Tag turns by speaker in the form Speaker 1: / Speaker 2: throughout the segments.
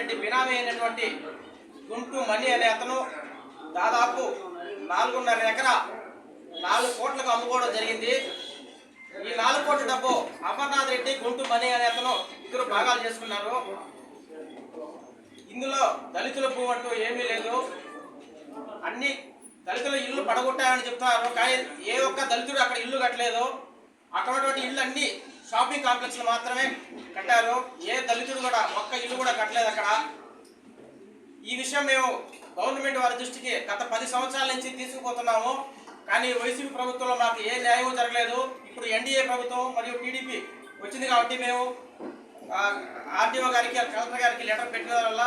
Speaker 1: రెడ్డి బినామీ అయినటువంటి గుంటూ మణి అనే అతను దాదాపు నాలుగున్నర ఎకరా నాలుగు కోట్లకు అమ్ముకోవడం జరిగింది. ఈ నాలుగు కోట్ల డబ్బు అమర్నాథ్ రెడ్డి గుంటూ మణి అనే అతను ఇద్దరు భాగాలు చేసుకున్నారు. ఇందులో దళితుల భూమి అంటూ ఏమీ లేదు. అన్ని దళితుల ఇల్లు పడగొట్టాయని చెప్తున్నారు. కానీ ఏ ఒక్క దళితుడు అక్కడ ఇల్లు కట్టలేదు. అటువంటి ఇళ్ళు అన్నీ షాపింగ్ కాంప్లెక్స్లు మాత్రమే కట్టారు. ఏ దళితుడు కూడా ఒక్క ఇల్లు కూడా కట్టలేదు అక్కడ. ఈ విషయం మేము గవర్నమెంట్ వారి దృష్టికి గత పది సంవత్సరాల నుంచి తీసుకుపోతున్నాము. కానీ వైసీపీ ప్రభుత్వంలో మాకు ఏ న్యాయం జరగలేదు. ఇప్పుడు ఎన్డీఏ ప్రభుత్వం మరియు టీడీపీ వచ్చింది కాబట్టి మేము ఆర్డీఓ గారికి కలెక్టర్ గారికి లెటర్ పెట్టిన వల్ల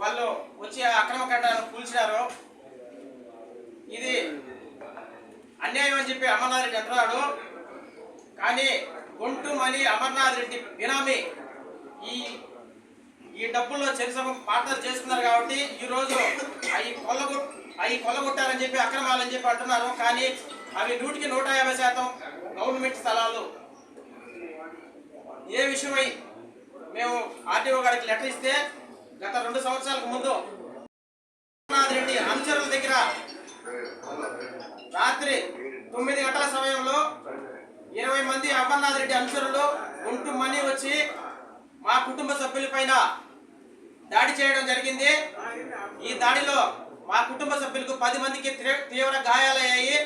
Speaker 1: వాళ్ళు వచ్చి అక్రమ కట్టాలను కూల్చినారు. ఇది అన్యాయం అని చెప్పి అమర్నాథ్ రెడ్డి అంటున్నాడు. కానీ గుంటు అమర్నాథ్ రెడ్డి బినామీ. ఈ ఈ డబ్బుల్లో చరిసభ పార్టనర్ చేసుకున్నారు కాబట్టి ఈ రోజు అవి కొల్లగొట్ అవి కొల్లగొట్టారని చెప్పి అక్రమాలని చెప్పి అంటున్నారు. కానీ అవి నూటికి నూట యాభై శాతం గవర్నమెంట్ స్థలాలు. ఏ విషయమై మేము ఆర్టీఓ గారికి లెటర్ ఇస్తే గత రెండు సంవత్సరాలకు ముందు అమర్నాథ్ రెడ్డి అనుచరుల దగ్గర రాత్రి తొమ్మిది గంటల సమయంలో అమర్నాథ్ రెడ్డి అనుచరులు ఉంటూ మనీ వచ్చి మా కుటుంబ సభ్యులపైన దాడి చేయడం జరిగింది. ఈ దాడిలో మా కుటుంబ సభ్యులకు పది మందికి తీవ్ర- తీవ్ర గాయాలయ్యాయి.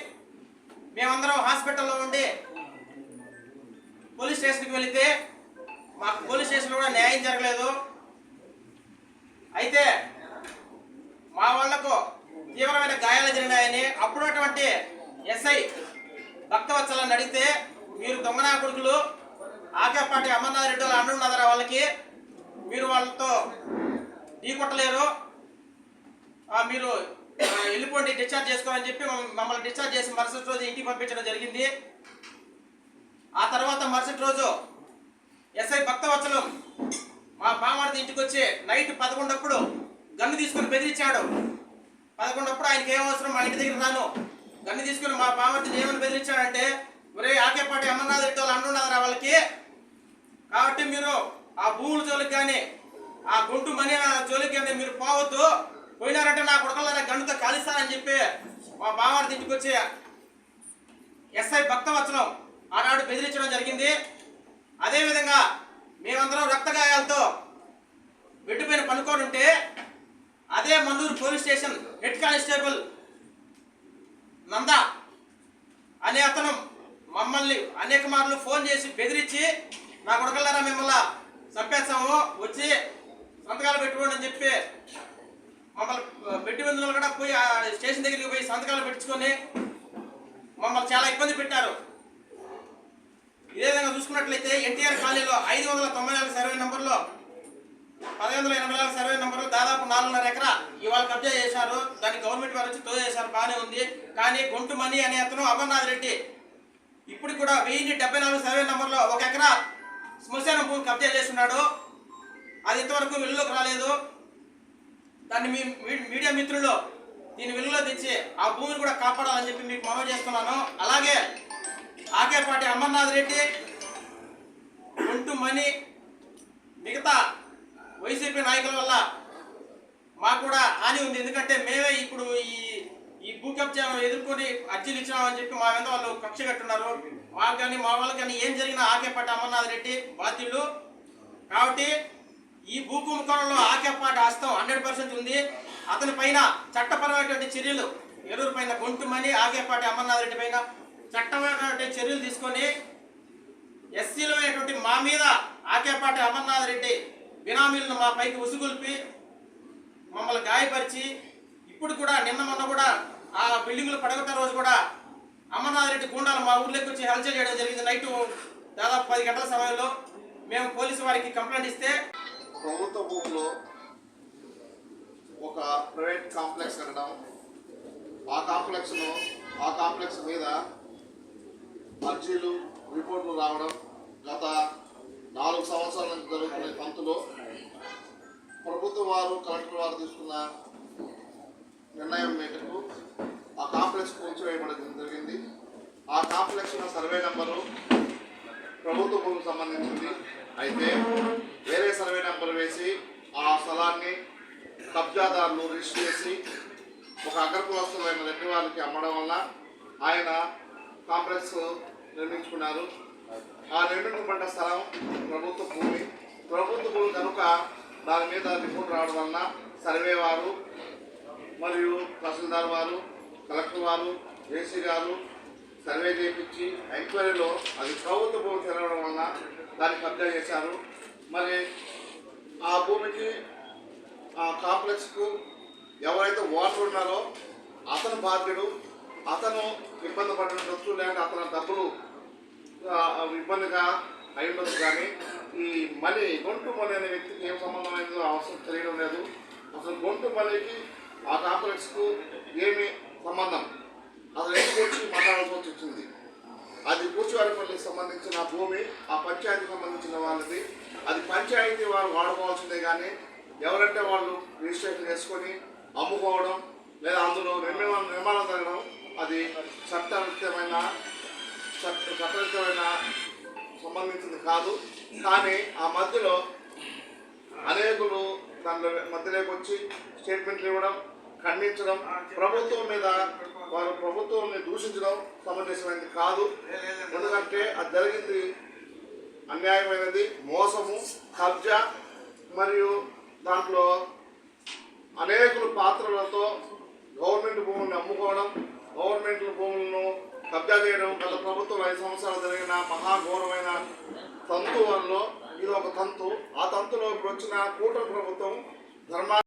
Speaker 1: మేమందరం హాస్పిటల్లో ఉండి పోలీస్ స్టేషన్కి వెళితే మాకు పోలీస్ స్టేషన్లో కూడా న్యాయం జరగలేదు. అయితే మా వాళ్ళకు తీవ్రమైన గాయాలు జరిగినాయని అప్పుడున్నటువంటి ఎస్ఐ భక్తవత్సలను అడిగితే మీరు దొంగనా కొడుకులు? ఆకేపాటి అమర్నాథ్ రెడ్డి వాళ్ళు అంటున్నారా వాళ్ళకి? మీరు వాళ్ళతో ఢీకొట్టలేరు మీరు వెళ్ళిపోండి డిశ్చార్జ్ చేసుకోవాలని చెప్పి మమ్మల్ని డిశ్చార్జ్ చేసి మరుసటి రోజు ఇంటికి పంపించడం జరిగింది. ఆ తర్వాత మరుసటి రోజు ఎస్ఐ భక్తవత్సలం మా బామార్ది ఇంటికి వచ్చి నైట్ పదకొండప్పుడు గన్ను తీసుకొని బెదిరించాడు. పదకొండప్పుడు ఆయనకి ఏం అవసరం? మా ఇంటి దగ్గర రాను. గన్ను తీసుకుని మా బామర్దిని ఏమని బెదిరించాడంటే ఒరే ఆకేపాటి అమర్నాథ్ రెడ్డి వాళ్ళు అంటున్నారా వాళ్ళకి? కాబట్టి మీరు ఆ భూముల జోలికి కానీ ఆ గుంటు మనీ జోలికి కానీ మీరు పోవద్దు. పోయినారంటే నా కొడకల్లారా గండుతో కాలిస్తానని చెప్పి మా బావారి ఇంటికి వచ్చి ఎస్ఐ భక్తవచనం ఆనాడు బెదిరించడం జరిగింది. అదేవిధంగా మేమందరం రక్తగాయాలతో గాయాలతో పనుకొని ఉంటే అదే Mannuru police station head constable Nanda అనే అతను మమ్మల్ని అనేక మార్లు ఫోన్ చేసి బెదిరించి నా కొడకల్లారా మిమ్మల్ని చంపేస్తాము వచ్చి సంతకాలు పెట్టుకోండి అని చెప్పి మమ్మల్ని పెట్టి బంధువులు కూడా పోయి స్టేషన్ దగ్గరికి పోయి సంతకాలు పెట్టుకొని మమ్మల్ని చాలా ఇబ్బంది పెట్టారు. ఇదే విధంగా చూసుకున్నట్లయితే ఎన్టీఆర్ కాలనీలో ఐదు వందల తొంభై నాలుగు సర్వే నెంబర్లో పదిహేను వందల ఎనభై నాలుగు సర్వే నంబర్లో దాదాపు నాలుగున్నర ఎకరా ఇవాళ కబ్జా చేశారు. దాన్ని గవర్నమెంట్ వారు వచ్చి తో చేశారు బాగానే ఉంది. కానీ గుంటు మనీ అనే అతను అమర్నాథ్ రెడ్డి ఇప్పుడు కూడా వెయ్యి డెబ్బై నాలుగు సర్వే నంబర్లో ఒక ఎకరా శ్మశాన భూమి కబ్జా చేస్తున్నాడు. అది ఇంతవరకు వెలుగులోకి రాలేదు. దాన్ని మీ మీడియా మిత్రులు దీని వెలుగులో తెచ్చి ఆ భూమిని కూడా కాపాడాలని చెప్పి మీకు మనవి చేస్తున్నాను. అలాగే ఆకేపాటి అమర్నాథ్ రెడ్డి గుంటూ మణి మిగతా వైసీపీ నాయకుల వల్ల మాకు కూడా హాని ఉంది. ఎందుకంటే మేమే ఇప్పుడు ఈ ఈ భూ కబ్జా ఎదుర్కొని అర్జీలు ఇచ్చినామని చెప్పి మా మీద వాళ్ళు కక్ష కట్టున్నారు. మాకు కానీ మా వాళ్ళకి కానీ ఏం జరిగినా ఆకేపాటి అమర్నాథ్ రెడ్డి బాధ్యులు. కాబట్టి ఈ భూకుంభకోణంలో ఆకేపాటి హస్తం హండ్రెడ్ పర్సెంట్ ఉంది. అతని పైన చట్టపరమైనటువంటి చర్యలు ఎరువుల పైన గొంతుమని ఆకేపాటి అమర్నాథ్ రెడ్డి పైన చట్టమైనటువంటి చర్యలు తీసుకొని ఎస్సీలో అయినటువంటి మా మీద ఆకేపాటి అమర్నాథ్ రెడ్డి బినామీలను మా పైకి ఉసుగొల్పి మమ్మల్ని గాయపరిచి ఇప్పుడు కూడా నిన్న మొన్న కూడా ఆ బిల్డింగ్లు పడగొట్ట రోజు కూడా అమర్నాథ్ రెడ్డి గుండాలు మా ఊర్లోకి వచ్చి హల్చల్ చేయడం జరిగింది. నైట్ దాదాపు పది గంటల సమయంలో మేము పోలీసు వారికి కంప్లైంట్ ఇస్తే
Speaker 2: ప్రభుత్వ భూమిలో ఒక ప్రైవేట్ కాంప్లెక్స్ కట్టడం ఆ కాంప్లెక్స్ను ఆ కాంప్లెక్స్ మీద అర్జీలు రిపోర్ట్లు రావడం గత నాలుగు సంవత్సరాల నుంచి జరుగుతున్న పంతులు. ప్రభుత్వం ప్రభుత్వ వారు కలెక్టర్ వారు తీసుకున్న నిర్ణయం మేరకు ఆ కాంప్లెక్స్ కూల్చివేయబడడం జరిగింది. ఆ కాంప్లెక్స్ ఉన్న సర్వే నెంబరు ప్రభుత్వ భూమికి సంబంధించింది. అయితే వేరే సర్వే నెంబర్ వేసి ఆ స్థలాన్ని కబ్జాదారులు రిజిస్టర్ చేసి ఒక ఒక అగ్రకులస్తులైన రెడ్డి వారికి అమ్మడం వల్ల ఆయన కాంప్లెక్స్ నిర్మించుకున్నారు. ఆ నిర్మించబడ్డ స్థలం ప్రభుత్వ భూమి. ప్రభుత్వ భూమి కనుక దాని మీద రిపోర్ట్ రావడం వలన సర్వే వారు మరియు తహసీల్దార్ వారు కలెక్టర్ వారు ఏసీ గారు సర్వే చేయించి ఎంక్వైరీలో అది ప్రభుత్వ భూమి తెరవడం వలన దాన్ని కబ్జా చేశారు. మరి ఆ భూమికి ఆ కాంప్లెక్స్కు ఎవరైతే ఓటర్ ఉన్నారో అతను బాధ్యుడు. అతను ఇబ్బంది పడినట్టు ఉండొచ్చు లేదంటే అతను డబ్బులు ఇబ్బందిగా అయి ఉండదు కానీ ఈ మనీ గొంటు మనీ అనే వ్యక్తికి ఏం సంబంధం అయిందో అవసరం తెలియడం లేదు. అసలు గొంటు మనీకి ఆ కాంప్లెక్స్కు ఏమి సంబంధం? అసలు ఎందుకు వచ్చి మాట్లాడాల్సి వచ్చింది? అది కూర్చోవారిపల్లికి సంబంధించిన భూమి ఆ పంచాయతీకి సంబంధించిన వాళ్ళది. అది పంచాయతీ వాళ్ళు వాడుకోవాల్సిందే కానీ ఎవరంటే వాళ్ళు రిజిస్ట్రేషన్ చేసుకొని అమ్ముకోవడం లేదా అందులో నిర్మాణం నిర్మాణం జరగడం అది చట్టరీత్యమైన చట్ట చట్టరీత్యమైన సంబంధించింది కాదు. కానీ ఆ మధ్యలో అనేకులు దాంట్లో మధ్యలోకి వచ్చి స్టేట్మెంట్లు ఇవ్వడం ఖండించడం ప్రభుత్వం మీద వారు ప్రభుత్వాన్ని దూషించడం సమంజసమైనది కాదు. ఎందుకంటే అది జరిగింది అన్యాయమైనది మోసము కబ్జా మరియు దాంట్లో అనేకులు పాత్రలతో గవర్నమెంట్ భూములను అమ్ముకోవడం గవర్నమెంట్ భూములను కబ్జా చేయడం గత ప్రభుత్వం ఐదు సంవత్సరాలు జరిగిన మహాఘోరమైన తంతు వల్ల ఇది ఒక తంతు. ఆ తంతులో ఇప్పుడు వచ్చిన కూటమి ప్రభుత్వం ధర్మా